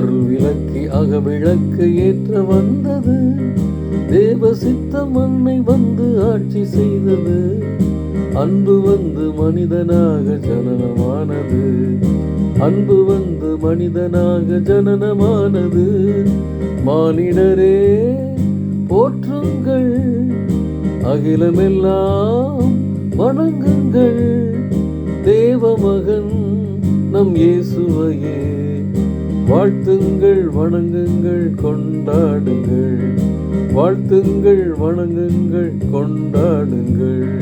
அருள் விளக்கி அகவிளக்கு ஏற்ற வந்தது. தேவ சித்த மண்ணை வந்து ஆட்சி செய்தது. அன்பு வந்து மனிதனாக ஜனனமானது. அன்பு வந்து மனிதனாக ஜனனமானது. மானிடரே போற்றுங்கள். அகிலமெல்லாம் வணங்குங்கள். தேவமகன் நம் இயேசுவையே. வாழ்த்துங்கள் வணங்குங்கள் கொண்டாடுங்கள். வாழ்த்துங்கள் வணங்குங்கள் கொண்டாடுங்கள்.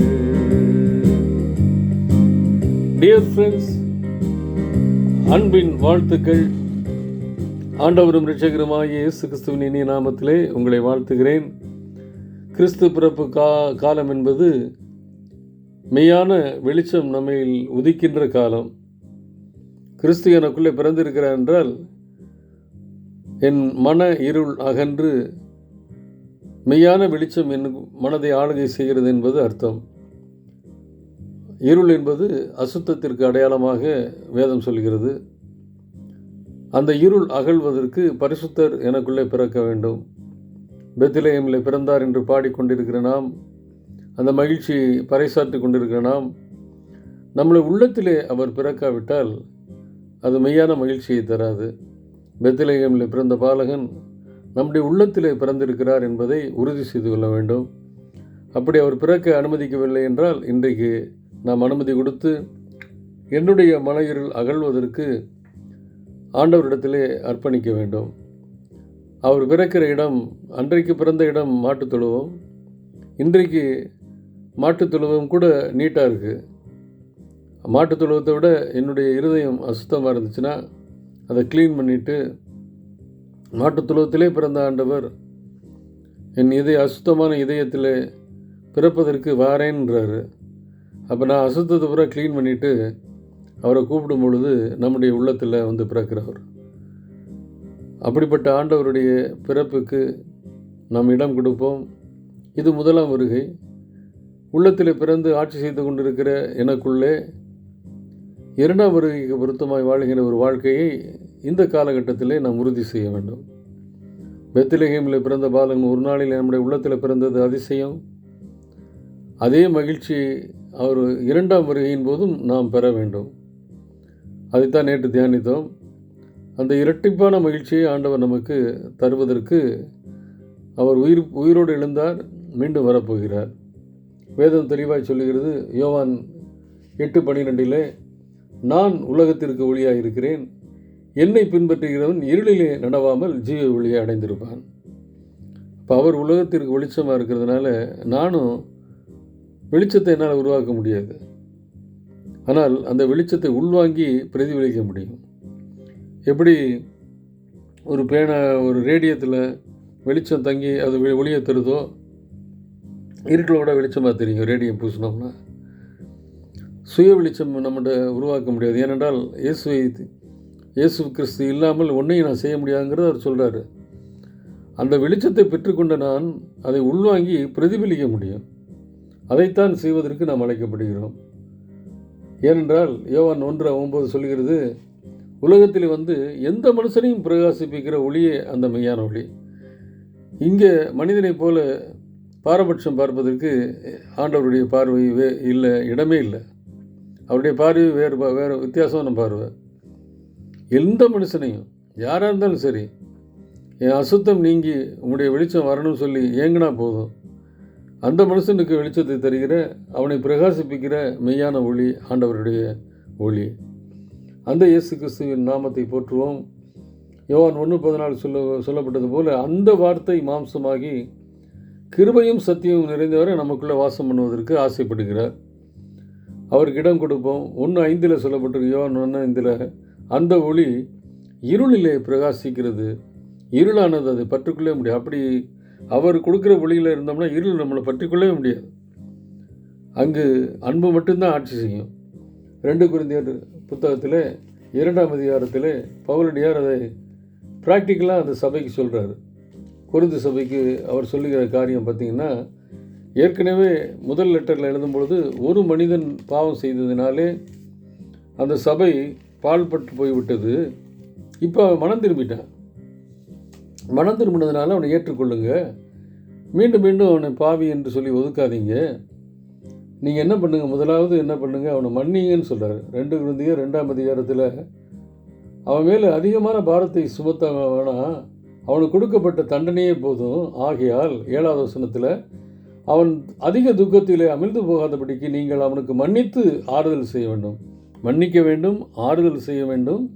டியர் ஃப்ரெண்ட்ஸ் அன்பின் வாழ்த்துக்கள். ஆண்டவரும் இரட்சகருமாகிய இயேசு கிறிஸ்துவின் இனிய நாமத்திலே உங்களை வாழ்த்துகிறேன். கிறிஸ்து பிறப்பு கா காலம் என்பது மெய்யான வெளிச்சம் நம்மையில் உதிக்கின்ற காலம். கிறிஸ்து எனக்குள்ளே பிறந்திருக்கிறார் என்றால் என் மன இருள் அகன்று மெய்யான வெளிச்சம் என் மனதை ஆளுகை செய்கிறது என்பது அர்த்தம். இருள் என்பது அசுத்தத்திற்கு அடையாளமாக வேதம் சொல்கிறது. அந்த இருள் அகழ்வதற்கு பரிசுத்தர் எனக்குள்ளே பிறக்க வேண்டும். பெத்திலேயமில் பிறந்தார் என்று பாடிக்கொண்டிருக்கிற நாம் அந்த மகிழ்ச்சியை பறைசாற்றி கொண்டிருக்கிற நாம் நம்மளை உள்ளத்திலே அவர் பிறக்காவிட்டால் அது மெய்யான மகிழ்ச்சியை தராது. பெத்திலேயமில் பிறந்த பாலகன் நம்முடைய உள்ளத்திலே பிறந்திருக்கிறார் என்பதை உறுதி செய்து கொள்ள வேண்டும். அப்படி அவர் பிறக்க அனுமதிக்கவில்லை என்றால் இன்றைக்கு நாம் அனுமதி கொடுத்து என்னுடைய மலையிருள் அகழ்வதற்கு ஆண்டவரிடத்திலே அர்ப்பணிக்க வேண்டும். அவர் பிறக்கிற இடம் அன்றைக்கு பிறந்த இடம் மாட்டுத் தொழுவம். இன்றைக்கு மாட்டுத் தொழுவம் கூட நீட்டாக இருக்குது மாட்டுத் தொழுவத்தை விட என்னுடைய இருதயம் அசுத்தமாக இருந்துச்சுன்னா அதை க்ளீன் பண்ணிவிட்டு மாட்டுத்துலத்திலே பிறந்த ஆண்டவர் என் இதய அசுத்தமான இதயத்தில் பிறப்பதற்கு வாரேன்றாரு. அப்போ நான் அசுத்தத்தை பூரா க்ளீன் பண்ணிவிட்டு அவரை கூப்பிடும் பொழுது நம்முடைய உள்ளத்தில் வந்து பிறக்கிறவர் அப்படிப்பட்ட ஆண்டவருடைய பிறப்புக்கு நாம் இடம் கொடுப்போம். இது முதலாம் வருகை. உள்ளத்தில் பிறந்து ஆட்சி செய்து கொண்டிருக்கிற எனக்குள்ளே இரண்டாம் வருகைக்கு பொருத்தமாய் வாழ்கிற ஒரு வாழ்க்கையை இந்த காலகட்டத்திலே நாம் உறுதி செய்ய வேண்டும். பெத்திலகேமில் பிறந்த பாலகன் ஒரு நாளில் நம்முடைய உள்ளத்தில் பிறந்தது அதிசயம். அதே மகிழ்ச்சி அவர் இரண்டாம் வருகையின் போதும் நாம் பெற வேண்டும். அதைத்தான் நேற்று தியானித்தோம். அந்த இரட்டிப்பான மகிழ்ச்சியை ஆண்டவர் நமக்கு தருவதற்கு அவர் உயிர் உயிரோடு எழுந்தார் மீண்டும் வரப்போகிறார். வேதம் தெளிவாய் சொல்லுகிறது யோவான் எட்டு பன்னிரெண்டிலே நான் உலகத்திற்கு ஒளியாக இருக்கிறேன் என்னை பின்பற்றுகிறவன் இருளிலே நடவாமல் ஜீவ ஒளியை அடைந்திருப்பான். இப்போ அவர் உலகத்திற்கு வெளிச்சமாக இருக்கிறதுனால நானும் வெளிச்சத்தை என்னால் உருவாக்க முடியாது. ஆனால் அந்த வெளிச்சத்தை உள்வாங்கி பிரதிபலிக்க முடியும். எப்படி ஒரு பேனா ஒரு ரேடியத்தில் வெளிச்சம் தங்கி அது ஒளியை தருதோ இருட்டில் கூட வெளிச்சமாக தெரியும் ரேடியம் பூசினோம்னா. சுய வெளிச்சம் நம்மகிட்ட உருவாக்க முடியாது. ஏனென்றால் இயேசுவை இயேசு கிறிஸ்து இல்லாமல் ஒன்றையும் நான் செய்ய முடியாதுங்கிறத அவர் சொல்கிறாரு அந்த வெளிச்சத்தை பெற்றுக்கொண்ட நான் அதை உள்வாங்கி பிரதிபலிக்க முடியும். அதைத்தான் செய்வதற்கு நாம் அழைக்கப்படுகிறோம். ஏனென்றால் யோவான் ஒன்று ஒன்பது சொல்கிறது உலகத்தில் வந்து எந்த மனுஷனையும் பிரகாசிப்பிக்கிற ஒளியே அந்த மெய்யான ஒளி. இங்கே மனிதனைப் போல பாரபட்சம் பார்ப்பதற்கு ஆண்டவருடைய பார்வை வே இல்லை இடமே இல்லை. அவருடைய பார்வை வேறு வேறு வித்தியாசமான பார்வை. எந்த மனுஷனையும் யாராக இருந்தாலும் சரி என் அசுத்தம் நீங்கி உங்களுடைய வெளிச்சம் வரணும்னு சொல்லி ஏங்கினா போதும். அந்த மனுஷனுக்கு வெளிச்சத்தை தருகிற அவனை பிரகாசிப்பிக்கிற மெய்யான ஒளி ஆண்டவருடைய ஒளி. அந்த இயேசு கிறிஸ்துவின் நாமத்தை போற்றுவோம். யோவான் ஒன்று பதினாலு சொல்ல சொல்லப்பட்டது போல் அந்த வார்த்தை மாம்சமாகி கிருபையும் சத்தியமும் நிறைந்தவரை நமக்குள்ளே வாசம் பண்ணுவதற்கு ஆசைப்படுகிறார். அவருக்கு இடம் கொடுப்போம். ஒன்று ஐந்தில் சொல்லப்பட்டிருக்கியோ ஒன்று ஐந்தில் அந்த ஒளி இருளிலே பிரகாசிக்கிறது. இருளானது அதை பற்றுக்குள்ளே முடியாது. அப்படி அவர் கொடுக்குற ஒளியில் இருந்தோம்னா இருள் நம்மளை பற்றிக்கொள்ளவே முடியாது. அங்கு அன்பு மட்டும்தான் ஆட்சி செய்யும். ரெண்டு குருந்தியர் புத்தகத்தில் இரண்டாம் அதிகாரத்தில் பவுலடியார் அதை ப்ராக்டிக்கலாக அந்த சபைக்கு சொல்கிறாரு குருந்து சபைக்கு அவர் சொல்லுகிற காரியம் பார்த்திங்கன்னா ஏற்கனவே முதல் லெட்டரில் எழுதும்பொழுது ஒரு மனிதன் பாவம் செய்ததினாலே அந்த சபை பால்பட்டு போய்விட்டது. இப்போ அவன் மனம் திரும்பிட்டான். மனம் திரும்பினதுனால அவனை ஏற்றுக்கொள்ளுங்க. மீண்டும் மீண்டும் அவனை பாவி என்று சொல்லி ஒதுக்காதீங்க. நீங்கள் என்ன பண்ணுங்கள் முதலாவது என்ன பண்ணுங்கள் அவனை மன்னிங்கன்னு சொல்கிறார் ரெண்டு குருந்திய ரெண்டாம் அதிகாரத்தில் அவன் மேலே அதிகமான பாரத்தை சுமத்த வேணாம் அவனுக்கு கொடுக்கப்பட்ட தண்டனையே போதும். ஆகையால் ஏழாவது வசனத்தில் அவன் அதிக துக்கத்திலே அமிழ்ந்து போகாதபடிக்கு நீங்கள் அவனுக்கு மன்னித்து ஆறுதல் செய்ய வேண்டும். மன்னிக்க வேண்டும் ஆறுதல் செய்ய வேண்டும்.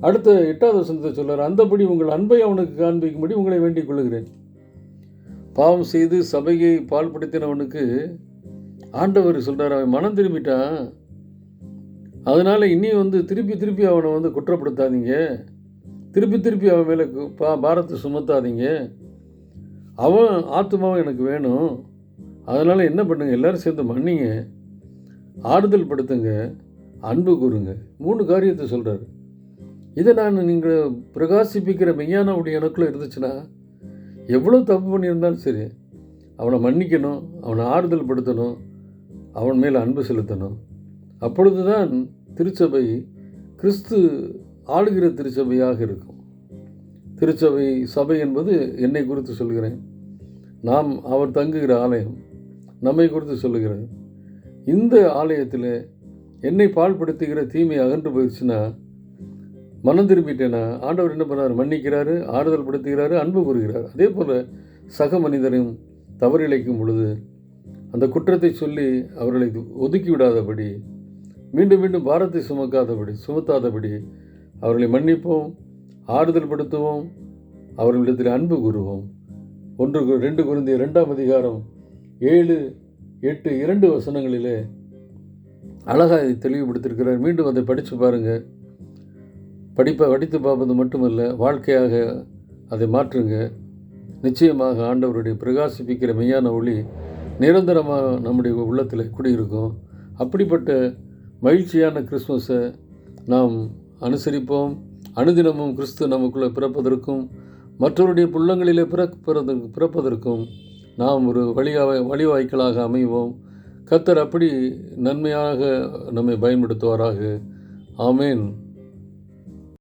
அடுத்த எட்டாவது வசனத்தை சொல்கிறார் அந்தபடி உங்கள் அன்பை அவனுக்கு காண்பிக்கும்படி உங்களை வேண்டிக் கொள்கிறேன் பாவம் செய்து சபையை பால்படுத்தினவனுக்கு ஆண்டவர் சொல்கிறார் அவன் மனம் திரும்பிட்டான். அதனால் இனி வந்து திருப்பி திருப்பி அவனை வந்து குற்றப்படுத்தாதீங்க. திருப்பி திருப்பி அவன் மேலே கு- பா பாரத்தை சுமத்தாதீங்க. அவன் ஆத்மாவும் எனக்கு வேணும். அதனால் என்ன பண்ணுங்க? எல்லோரும் சேர்ந்து மன்னிங்க. ஆறுதல் படுத்துங்க. அன்பு கூறுங்க. மூணு காரியத்தை சொல்கிறாரு இதை நான் நீங்கள் பிரகாசிப்பிக்கிற மெய்யான ஒளி எனக்குள்ளே இருந்துச்சுன்னா எவ்வளோ தப்பு பண்ணியிருந்தாலும் சரி அவனை மன்னிக்கணும் அவனை ஆறுதல் படுத்தணும் அவன் மேல் அன்பு செலுத்தணும். அப்பொழுது தான் திருச்சபை கிறிஸ்து ஆளுகிற திருச்சபையாக இருக்கும். திருச்சபை சபை என்பது என்னை குறித்து சொல்கிறேன். நாம் அவர் தங்குகிற ஆலயம். நம்மை குறித்து சொல்லுகிறார் இந்த ஆலயத்தில் என்னை பாழ்படுத்துகிற தீமை அகன்று போயிடுச்சுன்னா மனம் திரும்பிட்டேன்னா ஆண்டவர் என்ன பண்ணார் மன்னிக்கிறாரு ஆறுதல் படுத்துகிறாரு அன்பு கூறுகிறார். அதே போல் சக மனிதரையும் தவறிழைக்கும் பொழுது அந்த குற்றத்தை சொல்லி அவர்களை ஒதுக்கி விடாதபடி மீண்டும் மீண்டும் பாரத்தை சுமக்காதபடி சுமத்தாதபடி அவர்களை மன்னிப்போம் ஆறுதல் படுத்துவோம் அவர்களிடத்தில் அன்பு கூறுவோம். ஒன்று ரெண்டு குருந்தி ரெண்டாம் அதிகாரம் ஏழு எட்டு இரண்டு வசனங்களிலே அழகாக இதை தெளிவுபடுத்தியிருக்கிறார் மீண்டும் அதை படித்து பாருங்கள் படிப்பை படித்து பார்ப்பது மட்டுமல்ல வாழ்க்கையாக அதை மாற்றுங்க. நிச்சயமாக ஆண்டவருடைய பிரகாசிப்பிக்கிற மெய்யான ஒளி நிரந்தரமாக நம்முடைய உள்ளத்தில் குடியிருக்கும். அப்படிப்பட்ட மகிழ்ச்சியான கிறிஸ்மஸை நாம் அனுசரிப்போம். அனுதினமும் கிறிஸ்து நமக்குள்ளே பிறப்பதற்கும் மற்றவருடைய புள்ளங்களிலே பிறப்பதற்கு பிறப்பதற்கும் நாம் ஒரு வழி வழிவாய்க்கலாக அமைவோம். கத்தர் அப்படி நன்மையாக நம்மை பயன்படுத்துவாராக. ஆமேன்.